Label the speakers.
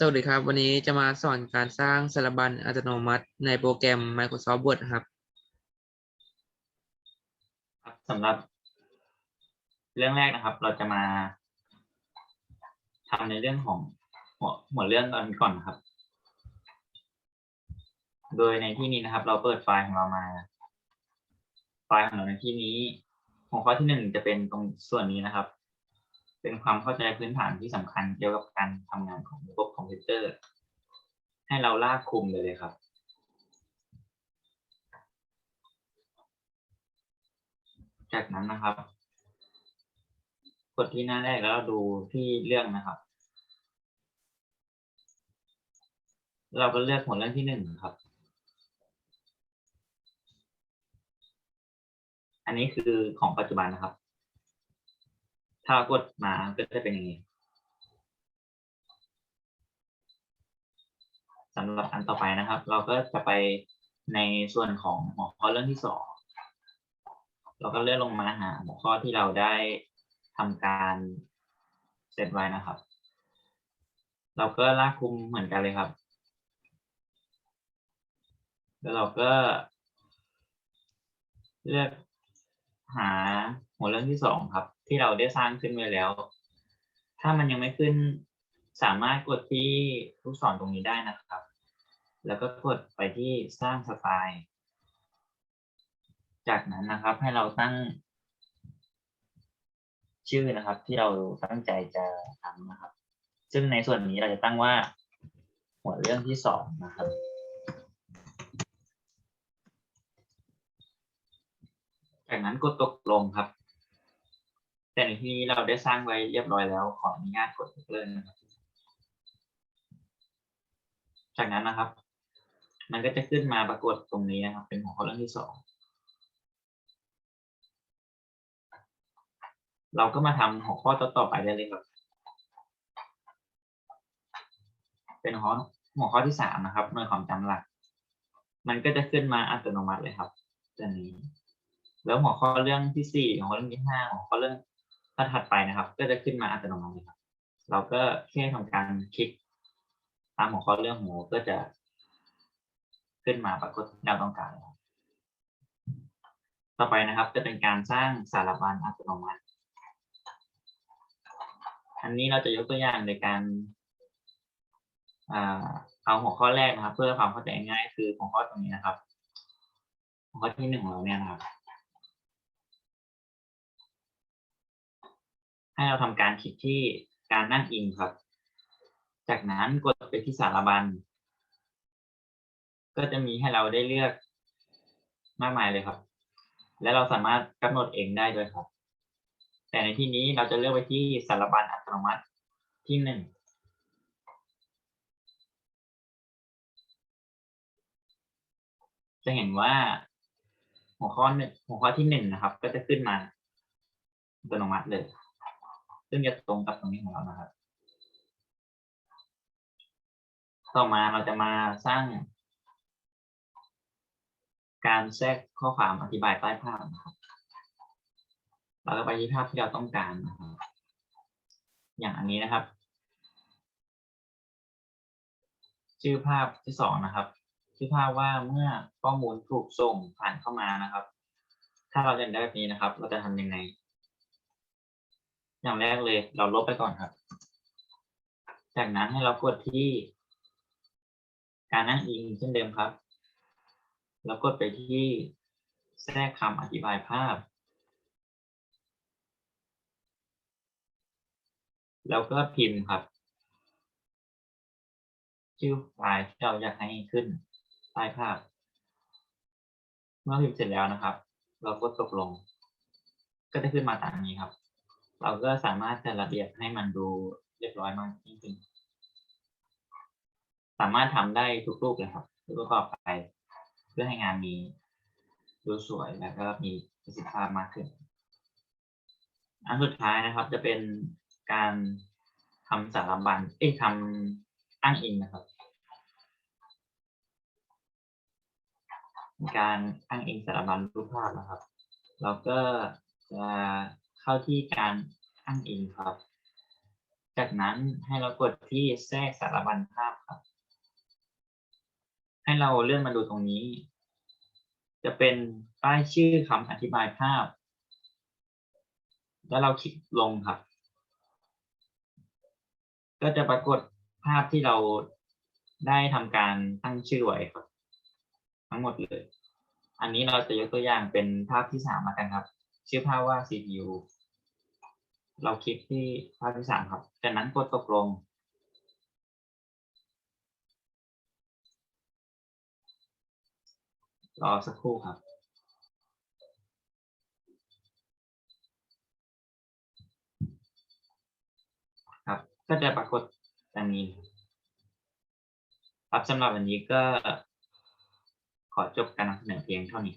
Speaker 1: สวัสดีครับ วันนี้จะมาสอนการสร้างสารบัญอัตโนมัติในโปรแกรม Microsoft Word ครับ
Speaker 2: ครับสำหรับ เรื่องแรกนะครับ เราจะมาทำในเรื่องของหัวหัวเรื่องก่อนก่อนครับ โดยในที่นี้นะครับ เราเปิดไฟล์ของเรามา ไฟล์ของเราในที่นี้หัวข้อที่หนึ่งจะเป็นตรงส่วนนี้นะครับ เป็นความเข้าใจพื้นฐานที่สำคัญเกี่ยวกับการทำงานของระบบคอมพิวเตอร์ ให้เราลากคลุมเลยเลยครับ จากนั้นนะครับกดที่หน้าแรกแล้วเราดูที่เรื่องนะครับ เราก็เลือกหัวเรื่องที่หนึ่งครับ อันนี้คือของปัจจุบันนะครับ ถ้ากดมาก็จะเป็นอย่างนี้สำหรับอันต่อไปนะครับ เราก็จะไปในส่วนของหัวข้อเรื่องที่สองเราก็เลื่อนลงมาหาหัวข้อที่เราได้ทำการเสร็จไว้นะครับ เราก็ลากคลุมเหมือนกันเลยครับ แล้วเราก็ เลือก หาหัวเรื่องที่สองครับ ที่เราได้สร้างขึ้นไว้แล้ว ถ้ามันยังไม่ขึ้น สามารถกดที่ลูกศรตรงนี้ได้นะครับ แล้วก็กดไปที่สร้างสไตล์ จากนั้นนะครับ ให้เราตั้ง ชื่อนะครับ ที่เราตั้งใจจะทำนะครับ ซึ่งในส่วนนี้เราจะตั้งว่า หัวเรื่องที่สองนะครับ จากนั้นกดตกลงครับ แต่ในที่นี้เราได้สร้างไว้เรียบร้อยแล้ว ขออนุญาตกดยกเลิกนะครับ จากนั้นนะครับ มันก็จะขึ้นมาปรากฏตรงนี้นะครับ เป็นหัวข้อเรื่องที่สองเราก็มาทำหัวข้อต่อๆไปได้เลยครับ เป็นหัวข้อหัวข้อที่สามนะครับหน่วยความจำหลัก มันก็จะขึ้นมาอัตโนมัติเลยครับตัวนี้ แล้วหัวข้อเรื่องที่สี่หัวข้อเรื่องที่ห้าหัวข้อเรื่องถ้าถัดไปนะครับ ก็จะขึ้นมาอัตโนมัติครับ เราก็แค่ทำการคลิก ตามหัวข้อเรื่องหัวก็จะ ขึ้นมาปรากฏที่เราต้องการต่อไปนะครับจะเป็นการสร้างสารบัญอัตโนมัติ อันนี้เราจะยกตัวอย่างในการเอาหัวข้อแรกนะครับ เพื่อความเข้าใจง่ายคือหัวข้อตรงนี้นะครับ หัวข้อที่หนึ่งของเราเนี่ยนะครับ ให้เราทำการคลิกที่การนั่งอิงครับ จากนั้นกดไปที่สารบัญ ก็จะมีให้เราได้เลือกมากมายเลยครับ และเราสามารถกำหนดเองได้ด้วยครับ แต่ในที่นี้เราจะเลือกไปที่สารบัญอัตโนมัติที่หนึ่งจะเห็นว่าหัวข้อหนึ่งหัวข้อที่หนึ่งนะครับ ก็จะขึ้นมาอัตโนมัติเลย ซึ่งจะตรงกับตรงนี้ของเรานะครับ ต่อมาเราจะมาสร้าง การแทรกข้อความอธิบายใต้ภาพนะครับ เราก็ไปที่ภาพที่เราต้องการนะครับ อย่างอันนี้นะครับ ชื่อภาพที่สองนะครับ ชื่อภาพว่าเมื่อข้อมูลถูกส่งผ่านเข้ามานะครับ ถ้าเราเล่นได้แบบนี้นะครับ เราจะทำยังไง อย่างแรกเลย เราลบไปก่อนครับ จากนั้นให้เรากดที่ การนั่งอิงเช่นเดิมครับแล้วกดไปที่แทรกคำอธิบายภาพ แล้วก็พิมพ์ครับ ชื่อไฟล์ที่เราอยากให้ขึ้นใต้ภาพ เมื่อพิมพ์เสร็จแล้วนะครับ เราก็ตกลง ก็จะขึ้นมาตามนี้ครับ เราก็สามารถจัดระเบียบให้มันดูเรียบร้อยมากยิ่งขึ้นสามารถทำได้ทุกรูปเลยครับทุกประกอบไป เพื่อให้งานมีดูสวยแล้วก็มีประสิทธิภาพมากขึ้น อันสุดท้ายนะครับ จะเป็นการทำสารบัญเอ้ยทำอ้างอิงนะครับ การอ้างอิงสารบัญรูปภาพนะครับ เราก็จะ เข้าที่การอ้างอิงครับ จากนั้นให้เรากดที่แทรกสารบัญภาพครับ ให้เราเลื่อนมาดูตรงนี้ จะเป็นป้ายชื่อคำอธิบายภาพ แล้วเราคลิกลงครับ ก็จะปรากฏภาพที่เราได้ทำการตั้งชื่อไว้ครับ ทั้งหมดเลย อันนี้เราจะยกตัวอย่างเป็นภาพที่สามมากันครับ ชื่อภาพว่า CPU เราคลิกที่ภาพที่สามครับ จากนั้นกดตกลง รอสักครู่ครับ ครับ ก็จะปรากฏดังนี้ ครับสำหรับวันนี้ก็ขอจบการนำเสนอเพียงเท่านี้